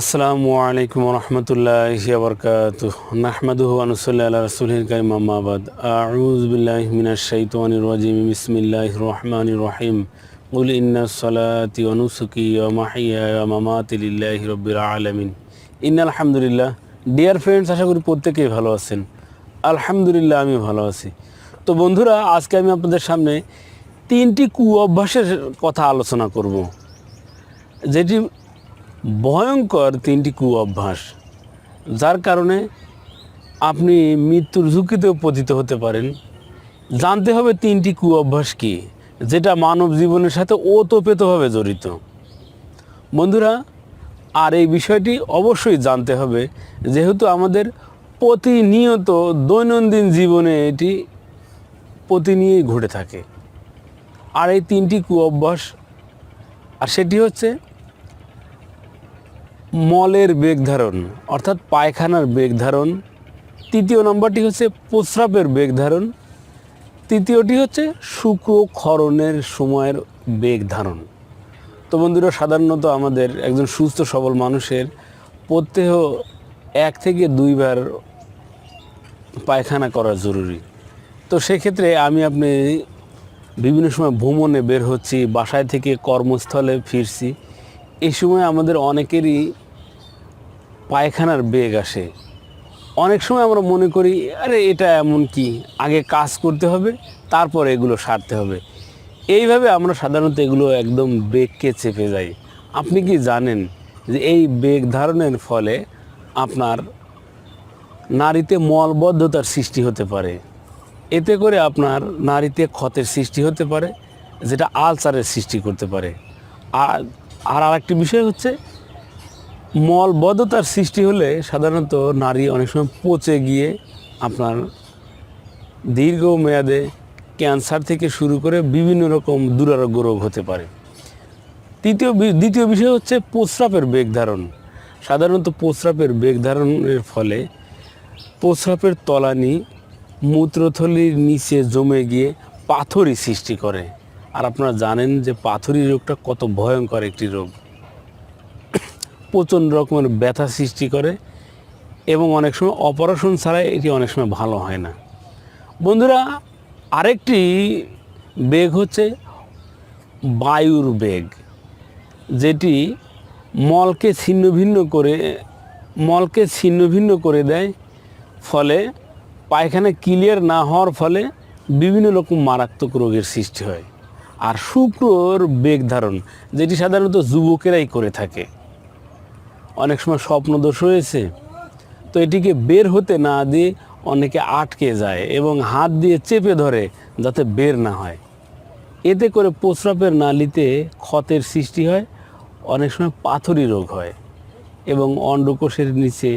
আসসালামু আলাইকুম রহমতুল্লাহি আবরকাত নাহমাদুহ আনুসল্লা আল্লাহ রসুলের কারিম আম্মাবাদ আউজবিল্লাহ মিনা শাইতানির রাজিম। বিসমিল্লাহ রহমান রহিম। উল ইন্না সলাতি অনুসুকি মাহিয়া মামাতি লিল্লাহ আলমিন। ইন্না আলহামদুলিল্লাহ ডিয়ার ফ্রেন্ডস আশা করি প্রত্যেকেই ভালো আছেন। আলহামদুলিল্লাহ আমি ভালো আছি। তো বন্ধুরা, আজকে আমি আপনাদের সামনে তিনটি কু অভ্যাসের কথা আলোচনা করব। যেটি ভয়ঙ্কর তিনটি কু অভ্যাস যার কারণে আপনি মৃত্যুর ঝুঁকিতেও পতিত হতে পারেন। জানতে হবে তিনটি কু অভ্যাস কী, যেটা মানব জীবনের সাথে ওতপ্রোতভাবে জড়িত। বন্ধুরা, আর এই বিষয়টি অবশ্যই জানতে হবে, যেহেতু আমাদের প্রতিনিয়ত দৈনন্দিন জীবনে এটি প্রতিনিয়তই ঘটে থাকে। আর এই তিনটি কু অভ্যাস আর সেটি হচ্ছে মলের বেগ ধারণ অর্থাৎ পায়খানার বেগ ধারণ তৃতীয় নম্বরটি হচ্ছে প্রস্রাবের বেগ ধারণ তৃতীয়টি হচ্ছে শুক্রক্ষরণের সময়ের বেগ ধারণ তো বন্ধুরা, সাধারণত আমাদের একজন সুস্থ সবল মানুষের প্রত্যেহ এক থেকে দুইবার পায়খানা করা জরুরি। তো সেক্ষেত্রে আমি আপনি বিভিন্ন সময় ভ্রমণে বের হচ্ছি, বাসায় থেকে কর্মস্থলে ফিরছি। এই সময় আমাদের অনেকেরই পায়খানার বেগ আসে। অনেক সময় আমরা মনে করি, আরে, এটা এমন কি? আগে কাজ করতে হবে, তারপর এগুলো সারতে হবে। এইভাবে আমরা সাধারণত এগুলো একদম বেগকে চেপে যাই। আপনি কি জানেন যে এই বেগ ধারণের ফলে আপনার নারীতে মলবদ্ধতার সৃষ্টি হতে পারে? এতে করে আপনার নারীতে ক্ষতের সৃষ্টি হতে পারে, যেটা আলসারের সৃষ্টি করতে পারে। আর আর আরেকটি বিষয় হচ্ছে মলবদ্ধতার সৃষ্টি হলে সাধারণত নারী অনেক সময় পচে গিয়ে আপনার দীর্ঘ মেয়াদে ক্যান্সার থেকে শুরু করে বিভিন্ন রকম দুরারোগ্য রোগ হতে পারে। তৃতীয় দ্বিতীয় বিষয় হচ্ছে প্রস্রাবের বেগ ধারণ। সাধারণত প্রস্রাবের বেগ ধারণের ফলে প্রস্রাবের তলানি মূত্রথলির নিচে জমে গিয়ে পাথরই সৃষ্টি করে। আর আপনারা জানেন যে পাথরি রোগটা কত ভয়ঙ্কর একটি রোগ। প্রচণ্ড রকমের ব্যথা সৃষ্টি করে এবং অনেক সময় অপারেশন ছাড়াই এটি অনেক সময় ভালো হয় না। বন্ধুরা, আরেকটি বেগ হচ্ছে বায়ুর বেগ, যেটি মলকে ছিন্ন ভিন্ন করে, মলকে ছিন্ন ভিন্ন করে দেয়, ফলে পায়খানা ক্লিয়ার না হওয়ার ফলে বিভিন্ন রকম মারাত্মক রোগের সৃষ্টি হয়। আর শুক্রর বেগ ধারণ, যেটি সাধারণত যুবকেরাই করে থাকে। অনেক সময় স্বপ্নদোষ হয়েছে। তো এটিকে বের হতে না দিয়ে অনেকে আটকে যায় এবং হাত দিয়ে চেপে ধরে যাতে বের না হয়। এতে করে প্রস্রাবের নালিতে ক্ষতের সৃষ্টি হয়, অনেক সময় পাথরি রোগ হয় এবং অন্ডকোষের নিচে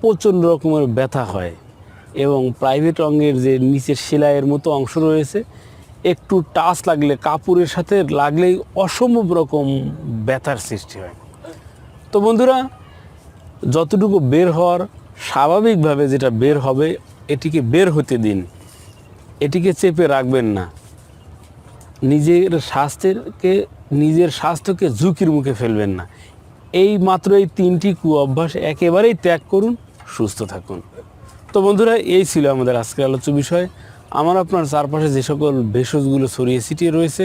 প্রচণ্ড রকমের ব্যথা হয় এবং প্রাইভেট অঙ্গের যে নিচের সেলাইয়ের মতো অংশ রয়েছে, একটু টাচ লাগলে, কাপড়ের সাথে লাগলেই অসম্ভব রকম ব্যথার সৃষ্টি হয়। তো বন্ধুরা, যতটুকু বের হওয়ার স্বাভাবিকভাবে যেটা বের হবে, এটিকে বের হতে দিন। এটিকে চেপে রাখবেন না। নিজের স্বাস্থ্যকে নিজের স্বাস্থ্যকে ঝুঁকির মুখে ফেলবেন না। এই মাত্র এই তিনটি কু অভ্যাস একেবারেই ত্যাগ করুন, সুস্থ থাকুন। তো বন্ধুরা, এই ছিল আমাদের আজকের আলোচ্য বিষয়। আমার আপনার চারপাশে যে সকল ভেষজগুলো ছড়িয়ে ছিটিয়ে রয়েছে